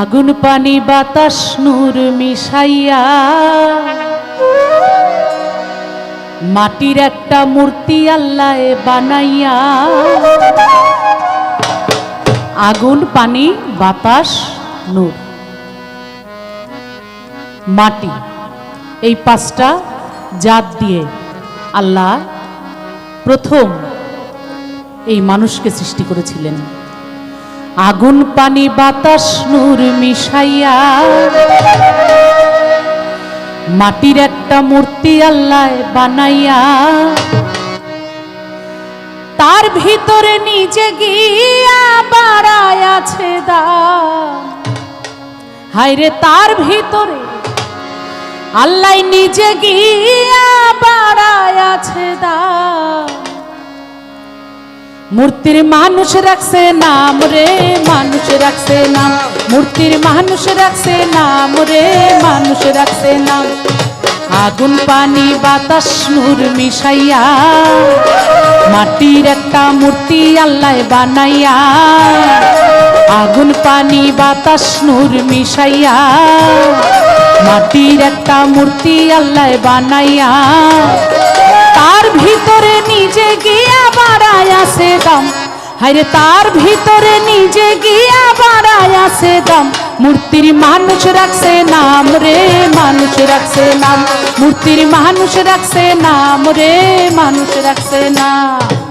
আগুন পানি বাতাস নূর মিশাইয়া। মাটির একটা মূর্তি আল্লাহ বানাইয়া। আগুন, পানি, বাতাস, নূর। মাটি, এই পাঁচটা জাত দিয়ে আল্লাহ প্রথম এই মানুষকে সৃষ্টি করেছিলেন। আগুন পানি বাতাস নূর মিশাইয়া। মাটির একটা মূর্তি আল্লাহ বানাইয়া। তার ভিতরে নিজে গিয়া বাড়ায় আছে দা হায়রে তার ভিতরে আল্লাহ নিজে গিয়া বাড়ায় আছে দা মূর্তির মানুষ রাখছে নাম রে মানুষ রাখছে নাম। মূর্তির মানুষ রাখছে নাম রে মানুষ রাখছে নাম। আগুন, পানি, বাতাস, নূর মিশাইয়া মাটির একটা মূর্তি আল্লাহ বানাইয়া আগুন, পানি, বাতাস, নূর মিশাইয়া মাটির একটা মূর্তি আল্লাহ বানাইয়া তার ভিতরে নিজে গিয়া বাড়ায় আসে দাম। হায়রে, তার ভিতরে নিজে গিয়া বাড়ায় আসে দাম। মূর্তির মানুষ রাখছে নাম রে, মানুষ রাখছে নাম। মূর্তির মানুষ রাখছে নাম রে, মানুষ রাখছে নাম।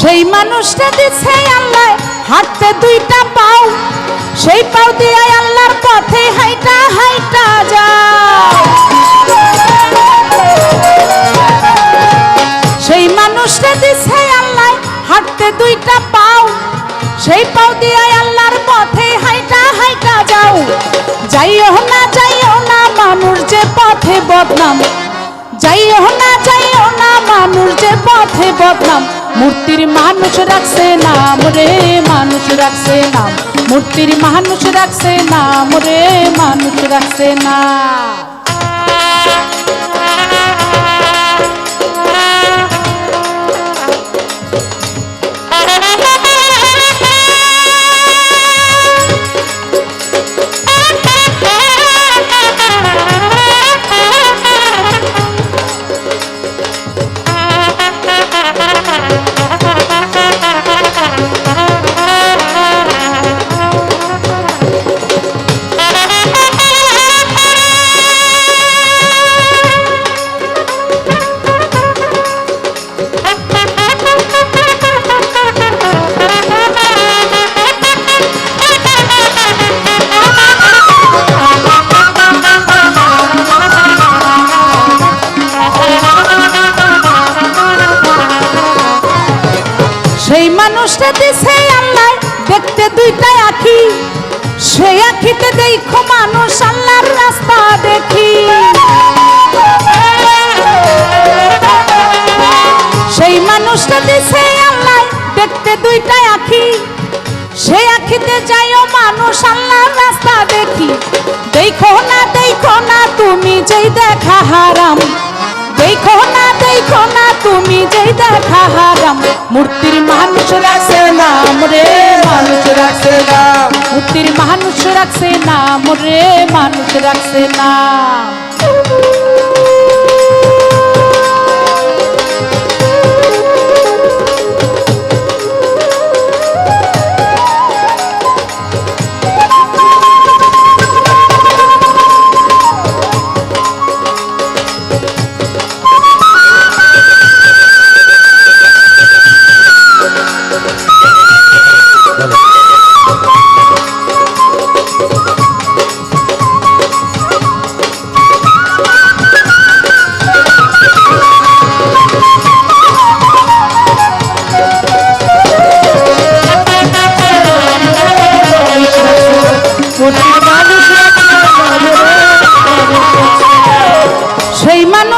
সেই মানুষটা দিছে আল্লাহ হাঁটতে দুইটা পাও। সেই পাও দিয়ে আল্লাহর পথে হাইটা হাইটা যাও। সেই মানুষটা দিছে আল্লাহ হাঁটতে দুইটা পাও। সেই পাও দিয়ে আল্লাহর পথে হাইটা হাইটা যাও। যাইও না যাইও না মানুষ যে পথে বদনাম। যাইও না যাইও না মানুষ যে পথে বদনাম। মূর্তির মানুষ রাখছে নাম রে, মানুষ রাখছে নাম। মূর্তির মানুষ রাখছে নাম রে, মানুষ রাখছে নাম। মানুষটা দিছে আল্লাহ দেখতে দুইটা আখি। সেই আখিতে দেখো মানুষ আল্লাহর রাস্তা দেখি। সেই মানুষটা দিছে আল্লাহ দেখতে দুইটা আখি। সেই আখিতে যাইও মানুষ আল্লাহর রাস্তা দেখি। দেখো না দেখো না, তুমি যেই দেখা হারাম। দেখো না দেখো না, তুমি যেই দেখা হারাম। মূর্তির রাখছে না মোরে মানুষ রাখছে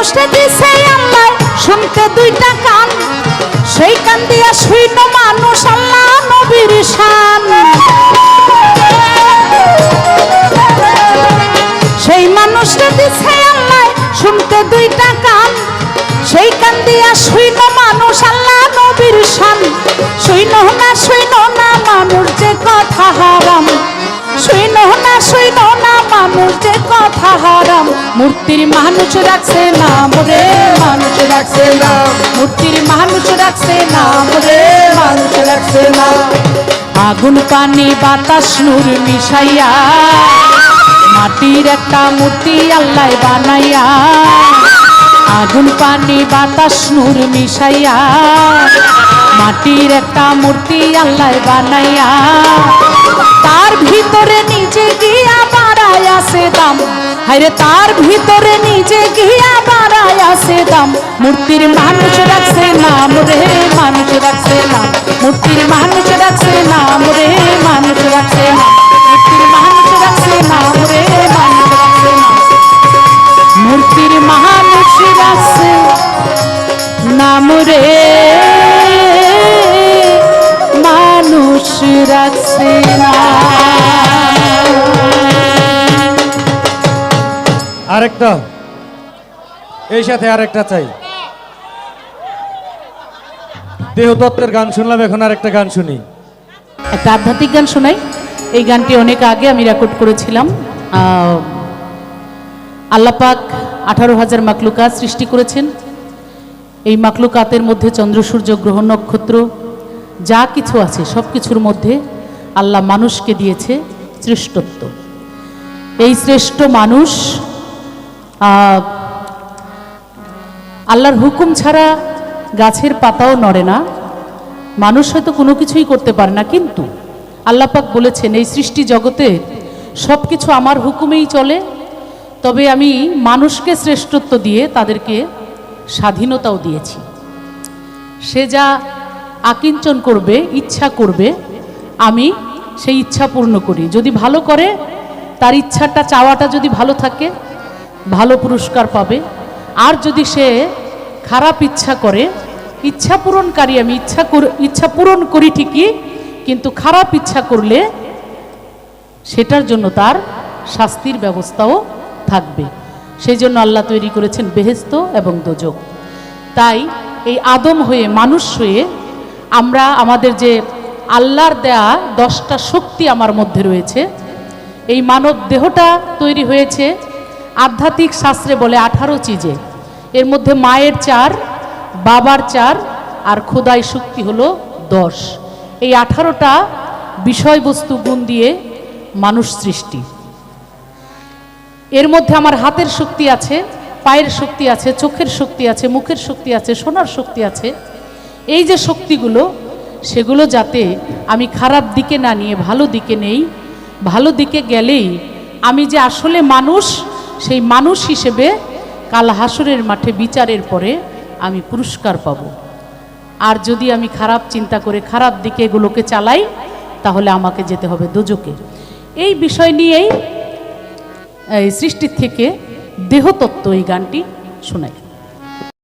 মানুষটা দিছে আল্লাহ, শুনতে দুইটা কান। সেই কান দিয়া শুইন মানুষ, আল্লাহ নবীর শান। সেই মানুষটা দিছে আল্লাহ, শুনতে দুইটা কান। সেই কান দিয়া শুইন মানুষ, আল্লাহ নবীর শান। শুইন না শুইন না মানুষ, যে কথা হারাম। শুইন না শুইন নাম মূর্তির মানুষ রাখছে নাম রে, মানুষ রাখছে নাম। মূর্তির মানুষ রাখছে নাম রে, মানুষ রাখছে না আগুন, পানি, বাতাস, নূর মিশাইয়া। মাটির একটা মূর্তি আল্লাহ বানাইয়া। আগুন, পানি, বাতাস, নূর মিশাইয়া। মাটির একটা মূর্তি আল্লাহ বানাইয়া। তার ভিতরে নিজে গিয়া বাড়ায় আছে দাম। হায়রে তার ভিতরে নিজে গিয়া বাড়ায় আছে দাম। মূর্তির মানুষ রাখছে নাম রে, মানুষ রাখছে মূর্তির মানুষ রাখছে নাম রে আরেকটা। এই সাথে আরেকটা চাই। দেহতত্ত্বের গান শুনলাম, এখন আরেকটা গান শুনি। একটা আধ্যাত্মিক গান শোনাই। এই গানটি অনেক আগে আমি রেকর্ড করেছিলাম। আল্লাপাক আঠারো হাজার মাকলুকা সৃষ্টি করেছেন। এই মাকলুকাতের মধ্যে চন্দ্র, সূর্য, গ্রহ, নক্ষত্র, যা কিছু আছে সব কিছুর মধ্যে আল্লাহ মানুষকে দিয়েছে শ্রেষ্ঠত্ব। এই শ্রেষ্ঠ মানুষ আল্লাহর হুকুম ছাড়া গাছের পাতাও নড়ে না। মানুষ হয়তো কোনো কিছুই করতে পারে না, কিন্তু আল্লাপাক বলেছেন, এই সৃষ্টি জগতে সব কিছু আমার হুকুমেই চলে। তবে আমি মানুষকে শ্রেষ্ঠত্ব দিয়ে তাদেরকে স্বাধীনতাও দিয়েছি। সে যা আকিঞ্চন করবে, ইচ্ছা করবে, আমি সেই ইচ্ছা পূর্ণ করি। যদি ভালো করে, তার ইচ্ছাটা, চাওয়াটা যদি ভালো থাকে ভালো পুরস্কার পাবে। আর যদি সে খারাপ ইচ্ছা করে, ইচ্ছা পূরণকারী আমি ইচ্ছা ইচ্ছা পূরণ করি ঠিকই, কিন্তু খারাপ ইচ্ছা করলে সেটার জন্য তার শাস্তির ব্যবস্থাও থাকবে। সেই জন্য আল্লাহ তৈরি করেছেন বেহেস্ত এবং দোজক। তাই এই আদম হয়ে, মানুষ হয়ে আমরা আমাদের যে আল্লাহর দেয়া দশটা শক্তি আমার মধ্যে রয়েছে, এই মানব দেহটা তৈরি হয়েছে আধ্যাত্মিক শাস্ত্রে বলে আঠারো চিজে। এর মধ্যে মায়ের চার, বাবার চার আর খোদাই শক্তি হলো দশ। এই আঠারোটা বিষয়বস্তু গুণ দিয়ে মানুষ সৃষ্টি। এর মধ্যে আমার হাতের শক্তি আছে, পায়ের শক্তি আছে, চোখের শক্তি আছে, মুখের শক্তি আছে, সোনার শক্তি আছে। এই যে শক্তিগুলো, সেগুলো যাতে আমি খারাপ দিকে না নিয়ে, ভালো দিকে নেই, ভালো দিকে গেলেই আমি যে আসলে মানুষ সেই মানুষ হিসেবে কাল হাসরের মাঠে বিচারের পরে আমি পুরস্কার পাব। আর যদি আমি খারাপ চিন্তা করে খারাপ দিকে এগুলোকে চালাই, তাহলে আমাকে যেতে হবে দুজকে। এই বিষয় নিয়েই সৃষ্টির থেকে দেহতত্ত্ব এই গানটি শোনাই।